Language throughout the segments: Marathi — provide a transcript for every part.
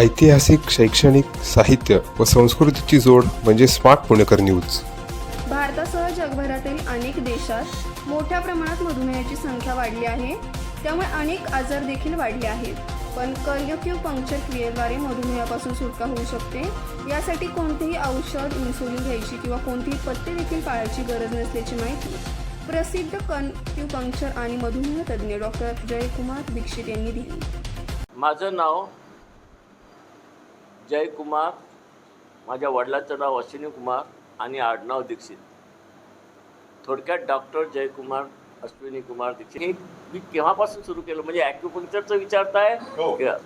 ऐतिहासिक शैक्षणिक साहित्य व संस्कृतीची जोड म्हणजे स्मार्ट पुणेकर न्यूज. भारतासह जगभरातील अनेक देशात मोठ्या प्रमाणात मधुमेहाची संख्या वाढली आहे. त्यामुळे अनेक आजार देखील वाढले आहेत. पण कर्यक्यू पंक्चर क्रियेद्वारे मधुमेहापासून सुटका होऊ शकते. यासाठी कोणतेही औषध इन्सुलिन घ्यायची किंवा कोणतेही पथ्य देखील पाळायची गरज नसल्याची माहिती प्रसिद्ध कनक्युपंक्चर आणि मधुमेह तज्ज्ञ डॉक्टर जयकुमार दीक्षित यांनी दिली. माझं नाव जयकुमार माझ्या वडिलांचं नाव अश्विनी कुमार आणि आडनाव दीक्षित. थोडक्यात डॉक्टर जयकुमार अश्विनी कुमार दीक्षित. हे मी केव्हापासून सुरू केलं? म्हणजे ॲक्युपंक्चरचं विचारताय का?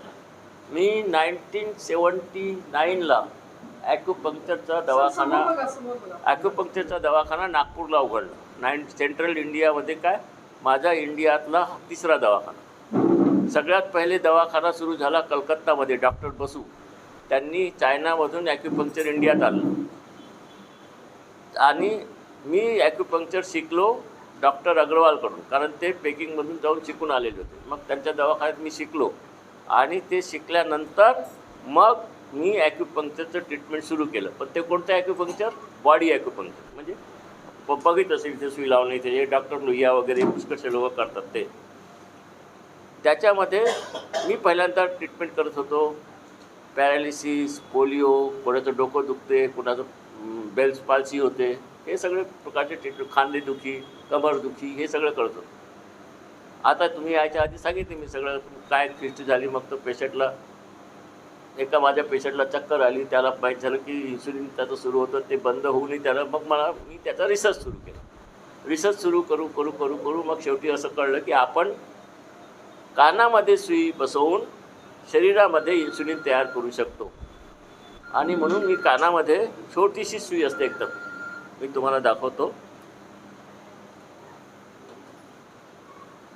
मी नाईन्टीन सेवन्टी नाईनला ॲक्युपंक्चरचा दवाखाना ॲक्युपंक्चरचा दवाखाना नागपूरला उघडला. नाईन सेंट्रल इंडियामध्ये काय? माझा इंडियातला तिसरा दवाखाना. सगळ्यात पहिले दवाखाना सुरू झाला कलकत्तामध्ये. डॉक्टर बसू. त्यांनी चायनामधून ॲक्युपंक्चर इंडियात आलं आणि मी ॲक्युपंक्चर शिकलो डॉक्टर अग्रवालकडून कारण ते पेकिंगमधून जाऊन शिकून आलेले होते. मग त्यांच्या दवाखान्यात मी शिकलो. आणि ते शिकल्यानंतर मग मी ॲक्युपंक्चरचं ट्रीटमेंट सुरू केलं. पण ते कोणतं ॲक्युपंक्चर बॉडी ॲक्युपंक्चर म्हणजे बघित असेल ते सुई लावणे इथे जे डॉक्टर लोहिया वगैरे पुष्कळसे लोक करतात ते. त्याच्यामध्ये मी पहिल्यांदा ट्रीटमेंट करत होतो. पॅरालिसिस पोलिओ कोणाचं डोकं दुखते कोणाचं बेल्स पाल्सी होते हे सगळे प्रकारचे ट्रीटमेंट खांदेदुखी कमरदुखी हे सगळं करतो आता तुम्ही यायच्या आधी सांगितले मी सगळं काय क्रिस्ट झाली मग तो पेशंटला एका माझ्या पेशंटला चक्कर आली त्याला माहीत झालं की इन्सुलिन त्याचं सुरू होतं ते बंद होऊ नये त्याला मग मला मी त्याचा रिसर्च सुरू केला. रिसर्च सुरू करू करू करू करू मग शेवटी असं कळलं की आपण कानामध्ये सुई बसवून शरीरामध्ये इन्सुलिन तयार करू शकतो. आणि म्हणून मी कानामध्ये छोटीशी सुई असते एकदम. मी तुम्हाला दाखवतो.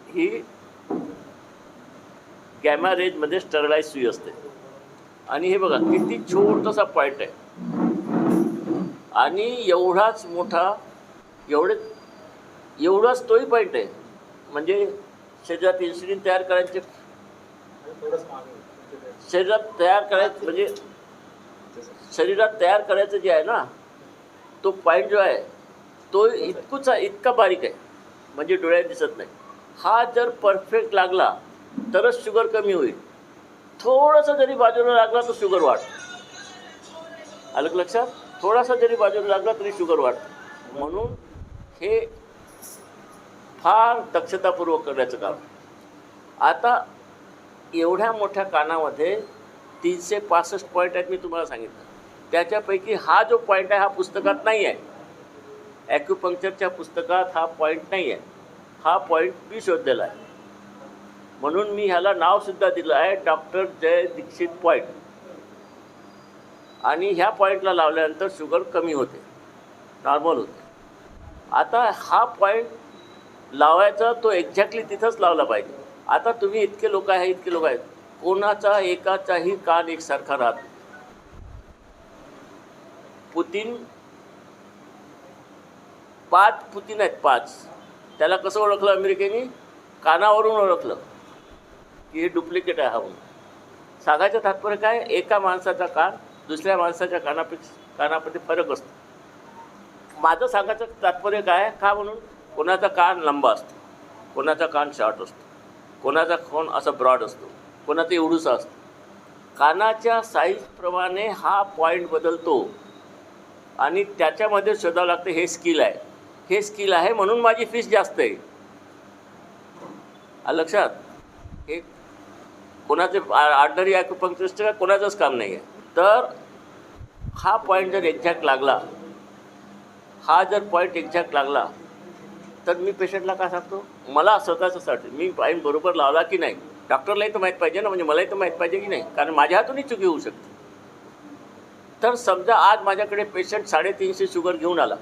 ही गॅमा रेंजमध्ये स्टरलाइज सुई असते. आणि हे बघा किती छोटासा पॉईंट आहे. आणि एवढाच मोठा एवढे एवढाच तोही पॉईंट आहे. म्हणजे शरीरात इन्सुलिन तयार करायचे. शरीरात तयार करायचं म्हणजे शरीरात तयार करायचं जे आहे ना तो पॉईंट जो आहे तो इतकूचा इतका बारीक आहे म्हणजे डोळ्यात दिसत नाही. हा जर परफेक्ट लागला तरच शुगर कमी होईल. थोडंसं जरी बाजूला लागला तर शुगर वाढ. आलं लक्षात? थोडासा जरी बाजूला लागला तरी शुगर वाढतं म्हणून हे फार दक्षतापूर्वक करण्याचं काम. आता एवढ्या मोठ्या कानामध्ये तीनशे पासष्ट पॉईंट आहेत मी तुम्हाला सांगितलं. त्याच्यापैकी हा जो पॉईंट आहे हा पुस्तकात नाही आहे. ॲक्युपंक्चरच्या पुस्तकात हा पॉईंट नाही आहे. हा पॉईंट मी शोधलेला आहे. म्हणून मी ह्याला नावसुद्धा दिलं आहे डॉक्टर जय दीक्षित पॉईंट आणि ह्या पॉईंटला लावल्यानंतर शुगर कमी होते. नॉर्मल होते. आता हा पॉईंट लावायचा तो एक्झॅक्टली तिथंच लावला पाहिजे. आता तुम्ही इतके लोक आहे इतके लोक आहेत. कोणाचा एकाचाही कान एकसारखा राहत पुतीन पाच पुतीन आहेत पाच. त्याला कसं ओळखलं अमेरिकेने? कानावरून ओळखलं. की हे डुप्लिकेट आहे हा म्हणून. सांगायचं तात्पर्य काय? एका माणसाचा कान दुसऱ्या माणसाच्या कानापेक्षा कानामध्ये फरक असतो. माझं सांगायचं तात्पर्य काय? का म्हणून? कोणाचा कान लंबा असतो. कोणाचा कान शॉर्ट असतो. कोणाचा खोन असा ब्रॉड असतो कोणाचा एवढूसा असतो. कानाच्या साईजप्रमाणे हा पॉईंट बदलतो आणि त्याच्यामध्ये शोधावं लागतं हे स्किल आहे. हे स्किल आहे म्हणून माझी फीस जास्त आहे. लक्षात? हे कोणाचे आर्डरी ॲक्युपंक्चरिस्ट का? कोणाचंच काम नाही आहे तर हा पॉईंट जर एक्झॅक्ट लागला हा जर पॉईंट एक्झॅक्ट लागला तर मी पेशंटला काय सांगतो? मला स्वतःच्यासाठी मी पॉईंट बरोबर लावला की नाही? डॉक्टरलाही तर माहीत पाहिजे ना म्हणजे मलाही तर माहीत पाहिजे की नाही? कारण माझ्या हातूनही चुकी होऊ शकते. तर समजा आज माझ्याकडे पेशंट साडेतीनशे शुगर घेऊन आला.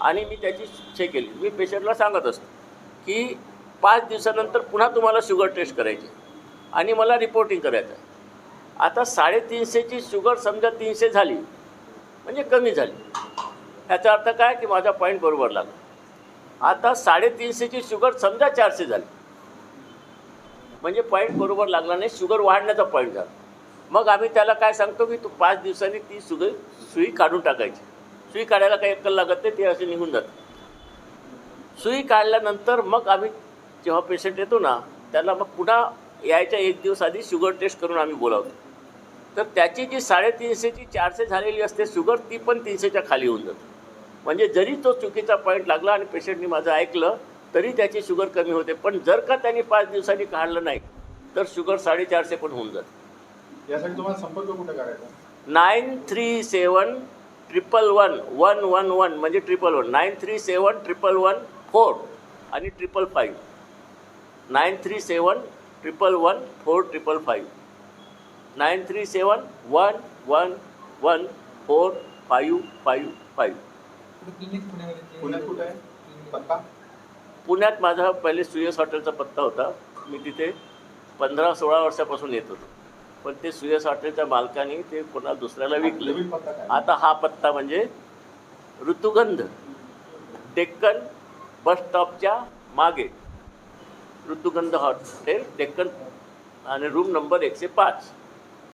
आणि मी त्याची हे केली. मी पेशंटला सांगत असतो की पाच दिवसानंतर पुन्हा तुम्हाला शुगर टेस्ट करायची आणि मला रिपोर्टिंग करायचं आहे. आता साडेतीनशेची शुगर समजा तीनशे झाली म्हणजे कमी झाली. ह्याचा अर्थ काय? की माझा पॉईंट बरोबर लागला. आता साडेतीनशेची शुगर समजा चारशे झाली. म्हणजे पॉईंट बरोबर लागला नाही शुगर वाढण्याचा पॉईंट झाला. मग आम्ही त्याला काय सांगतो की तू पाच दिवसांनी ती सुगर सुई काढून टाकायची. सुई काढायला काही अक्कल लागत नाही ते असे निघून जातं सुई काढल्यानंतर मग आम्ही जेव्हा पेशंट येतो ना त्याला मग पुन्हा यायच्या एक दिवस आधी शुगर टेस्ट करून आम्ही बोलावतो. तर त्याची जी साडेतीनशेची चारशे झालेली असते शुगर ती पण तीनशेच्या खाली होऊन जाते. म्हणजे जरी तो चुकीचा पॉईंट लागला आणि पेशंटनी माझं ऐकलं तरी त्याची शुगर कमी होते. पण जर का त्यांनी पाच दिवसांनी काढलं नाही तर शुगर साडेचारशे पण होऊन जाते. यासाठी तुम्हाला संपर्क कुठे करायचा? Nine three seven triple one one one one म्हणजे triple one. Nine three seven triple one four आणि triple five. Nine three seven triple one four triple five. Nine three seven one one one four five five five. पुण्यात कुठे आहे? पत्ता पुण्यात माझा पहिले सुयस हॉटेलचा पत्ता होता. मी तिथे पंधरा सोळा वर्षापासून येत होतो. पण ते सुयस हॉटेलच्या मालकाने ते कोणाला दुसऱ्याला विकलं. आता हा पत्ता म्हणजे ऋतुगंध. डेक्कन बस स्टॉपच्या मागे. ऋतुगंध हॉटेल डेक्कन आणि रूम नंबर एकशे पाच.